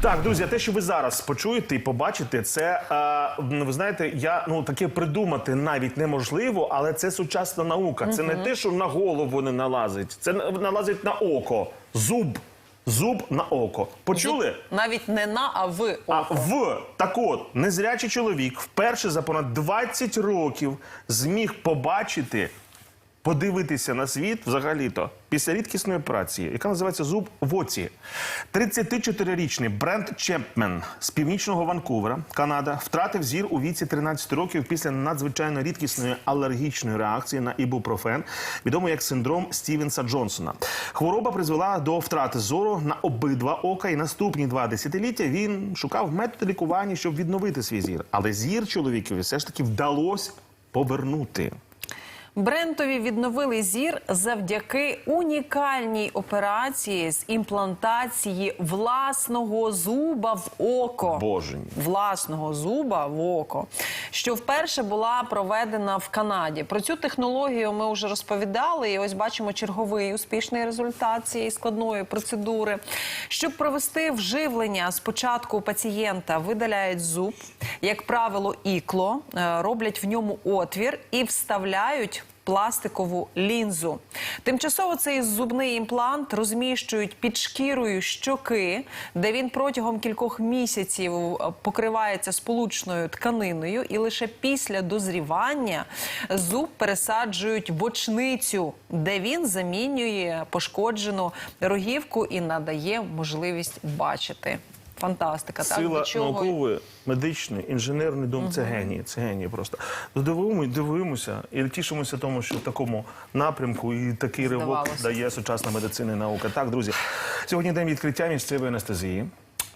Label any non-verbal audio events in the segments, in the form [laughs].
Так, друзі, те, що ви зараз почуєте і побачите, це е, ви знаєте, я ну таке придумати навіть неможливо, але це сучасна наука. Це не те, що на голову не налазить, це на- налазить на око. Зуб. Зуб на око. Почули? Навіть не на, а в А в так от незрячий чоловік вперше за понад 20 років зміг побачити, подивитися на світ взагалі-то після рідкісної операції, яка називається зуб в оці. 34-річний Брент Чемпмен з північного Ванкувера, Канада, втратив зір у віці 13 років після надзвичайно рідкісної алергічної реакції на ібупрофен, відомий як синдром Стівенса Джонсона. Хвороба призвела до втрати зору на обидва ока, і наступні два десятиліття він шукав методи лікування, щоб відновити свій зір. Але зір чоловікові все ж таки вдалося повернути. Брентові відновили зір завдяки унікальній операції з імплантації власного зуба в око. Боже. Власного зуба в око, що вперше була проведена в Канаді. Про цю технологію ми вже розповідали. І ось бачимо черговий успішний результат цієї складної процедури. Щоб провести вживлення, спочатку пацієнта видаляють зуб, як правило, ікло, е, роблять в ньому отвір і вставляють пластикову лінзу. Тимчасово цей зубний імплант розміщують під шкірою щоки, де він протягом кількох місяців е, покривається сполучною тканиною, і лише після дозрівання зуб пересаджують в очницю, де він замінює пошкоджену рогівку і надає можливість бачити. Фантастика, Сила так? наукової, медичної, дом угу. це генії. Це генії просто. Ну, Дивимо, дивимося і тішимося тому, що в такому напрямку і такий ривок дає сучасна медицина і наука. Так, друзі, сьогодні день відкриття місцевої анестезії.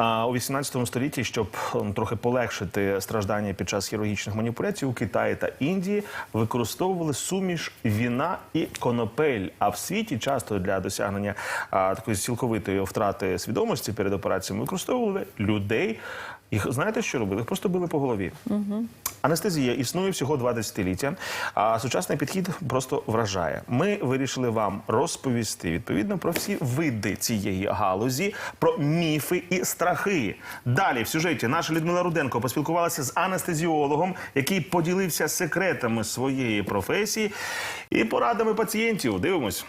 У 18 столітті, щоб трохи полегшити страждання під час хірургічних маніпуляцій, у Китаї та Індії використовували суміш віна і конопель. А в світі часто для досягнення такої цілковитої втрати свідомості перед операціями використовували людей. Їх знаєте, що робили? Їх просто били по голові. Анестезія існує всього два десятиліття, а сучасний підхід просто вражає. Ми вирішили вам розповісти відповідно про всі види цієї галузі, про міфи і страхи. Далі в сюжеті наша Людмила Руденко поспілкувалася з анестезіологом, який поділився секретами своєї професії і порадами пацієнтів. Дивимось.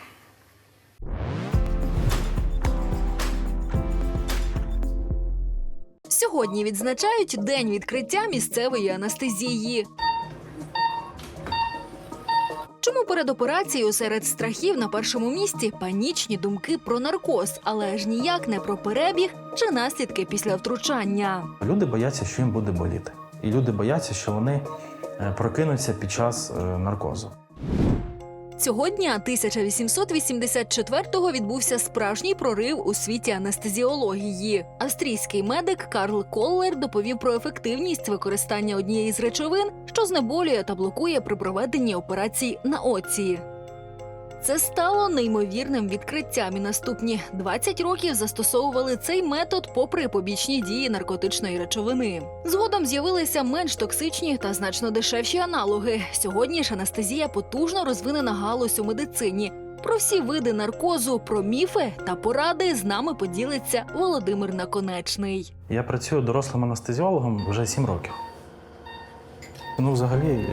Сьогодні відзначають день відкриття місцевої анестезії. Чому перед операцією серед страхів на першому місці панічні думки про наркоз, але ж ніяк не про перебіг чи наслідки після втручання? Люди бояться, що їм буде боліти. І люди бояться, що вони е, прокинуться під час е, наркозу. Цього дня 1884-го відбувся справжній прорив у світі анестезіології. Австрійський медик Карл Коллер доповів про ефективність використання однієї з речовин, що знеболює та блокує при проведенні операцій на оці. Це стало неймовірним відкриттям. І наступні 20 років застосовували цей метод попри побічні дії наркотичної речовини. Згодом з'явилися менш токсичні та значно дешевші аналоги. Сьогодні ж анестезія потужно розвинена галузь у медицині. Про всі види наркозу, про міфи та поради з нами поділиться Володимир Наконечний. Я працюю дорослим анестезіологом вже 7 років. Ну, взагалі,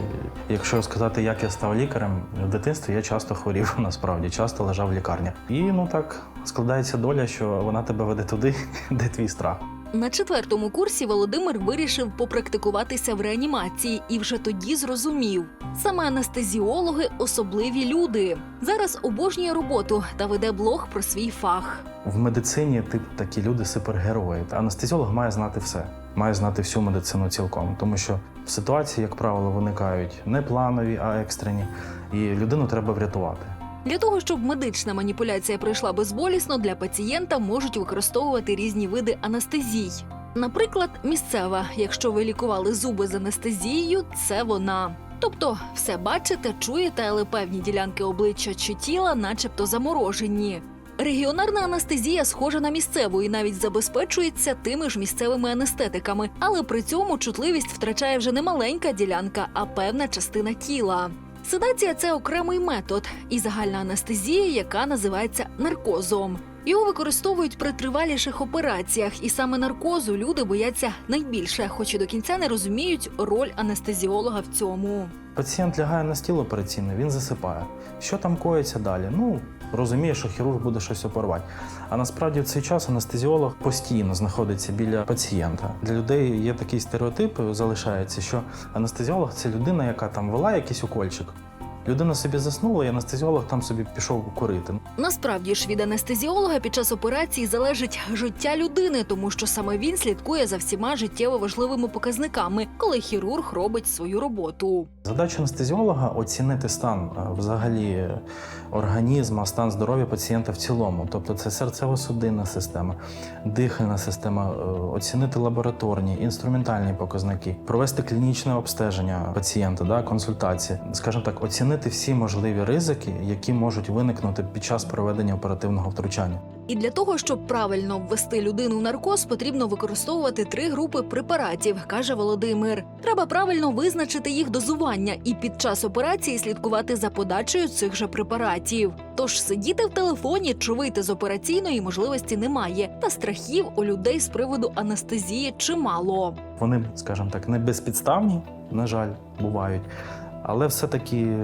якщо сказати, як я став лікарем, в дитинстві я часто хворів, [laughs] насправді, часто лежав в лікарні. І ну так складається доля, що вона тебе веде туди, [laughs] де твій страх. На четвертому курсі Володимир вирішив попрактикуватися в реанімації і вже тоді зрозумів. Саме анестезіологи особливі люди. Зараз обожнює роботу та веде блог про свій фах. В медицині тип такі люди супергерої. Анестезіолог має знати все, має знати всю медицину цілком, тому що в ситуації, як правило, виникають не планові, а екстрені, і людину треба врятувати. Для того, щоб медична маніпуляція пройшла безболісно, для пацієнта можуть використовувати різні види анестезій. Наприклад, місцева, якщо ви лікували зуби з анестезією, це вона. Тобто, все бачите, чуєте, але певні ділянки обличчя чи тіла, начебто заморожені. Регіонарна анестезія схожа на місцеву і навіть забезпечується тими ж місцевими анестетиками, але при цьому чутливість втрачає вже не маленька ділянка, а певна частина тіла. Седація це окремий метод і загальна анестезія, яка називається наркозом. Його використовують при триваліших операціях, і саме наркозу люди бояться найбільше, хоч і до кінця не розуміють роль анестезіолога в цьому. Пацієнт лягає на стіл операційний, він засипає. Що там коїться далі? Ну, розуміє, що хірург буде щось оперувати. А насправді в цей час анестезіолог постійно знаходиться біля пацієнта. Для людей є такий стереотип, залишається, що анестезіолог це людина, яка там вела якийсь укольчик. Людина собі заснула, і анестезіолог там собі пішов курити. Насправді ж від анестезіолога під час операції залежить життя людини, тому що саме він слідкує за всіма життєво важливими показниками, коли хірург робить свою роботу. Задача анестезіолога оцінити стан е, взагалі організму, стан здоров'я пацієнта в цілому. Тобто це серцево-судинна система, дихальна система, е, оцінити лабораторні, інструментальні показники, провести клінічне обстеження пацієнта, да, консультації, скажімо так, оцінити всі можливі ризики, які можуть виникнути під час проведення оперативного втручання. І для того, щоб правильно ввести людину в наркоз, потрібно використовувати три групи препаратів, каже Володимир. Треба правильно визначити їх дозування і під час операції слідкувати за подачею цих же препаратів. Тож сидіти в телефоні чи вийти з операційної можливості немає, та страхів у людей з приводу анестезії чимало. Вони, скажімо так, не безпідставні, на жаль, бувають, але все-таки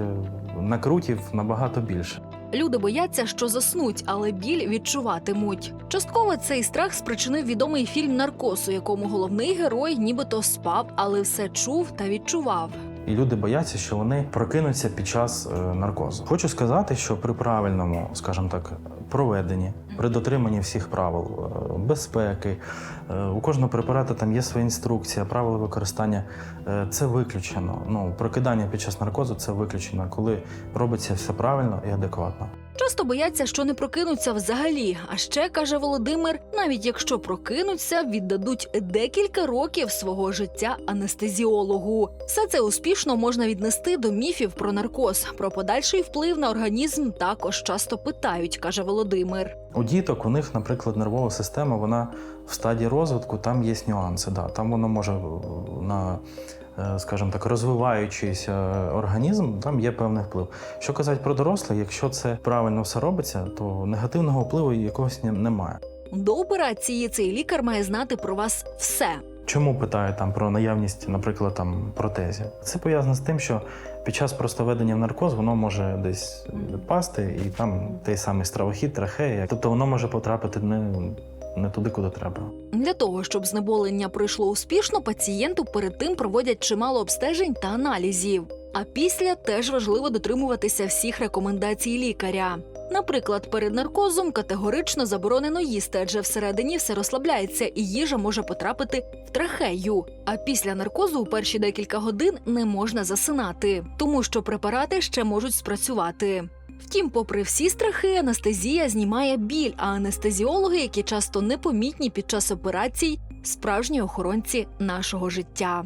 накрутів набагато більше. Люди бояться, що заснуть, але біль відчуватимуть. Частково цей страх спричинив відомий фільм Наркос, у якому головний герой нібито спав, але все чув та відчував. І люди бояться, що вони прокинуться під час е, наркозу. Хочу сказати, що при правильному, скажімо так, проведенні, при дотриманні всіх правил е, безпеки, е, у кожного препарату там є своя інструкція, правила використання. е, Це виключено. Ну, прокидання під час наркозу це виключено, коли робиться все правильно і адекватно. Часто бояться, що не прокинуться взагалі. А ще каже Володимир: навіть якщо прокинуться, віддадуть декілька років свого життя анестезіологу. Все це успішно можна віднести до міфів про наркоз. Про подальший вплив на організм також часто питають, каже Володимир. У діток у них, наприклад, нервова система, вона в стадії розвитку, там є нюанси. Да. Там воно може е, на, е, скажімо так, розвиваючийся організм, там є певний вплив. Що казати про дорослих, якщо це правильно все робиться, то негативного впливу якогось немає. До операції цей лікар має знати про вас все. Чому питаю там про наявність, наприклад, там протезів? Це пов'язано з тим, що під час просто ведення в наркоз воно може десь відпасти, і там той самий стравохід, трахея. Тобто воно може потрапити не, не туди, куди треба. Для того, щоб знеболення пройшло успішно, пацієнту перед тим проводять чимало обстежень та аналізів. А після теж важливо дотримуватися всіх рекомендацій лікаря. Наприклад, перед наркозом категорично заборонено їсти, адже всередині все розслабляється і їжа може потрапити в трахею. А після наркозу у перші декілька годин не можна засинати, тому що препарати ще можуть спрацювати. Втім, попри всі страхи, анестезія знімає біль, а анестезіологи, які часто непомітні під час операцій, справжні охоронці нашого життя.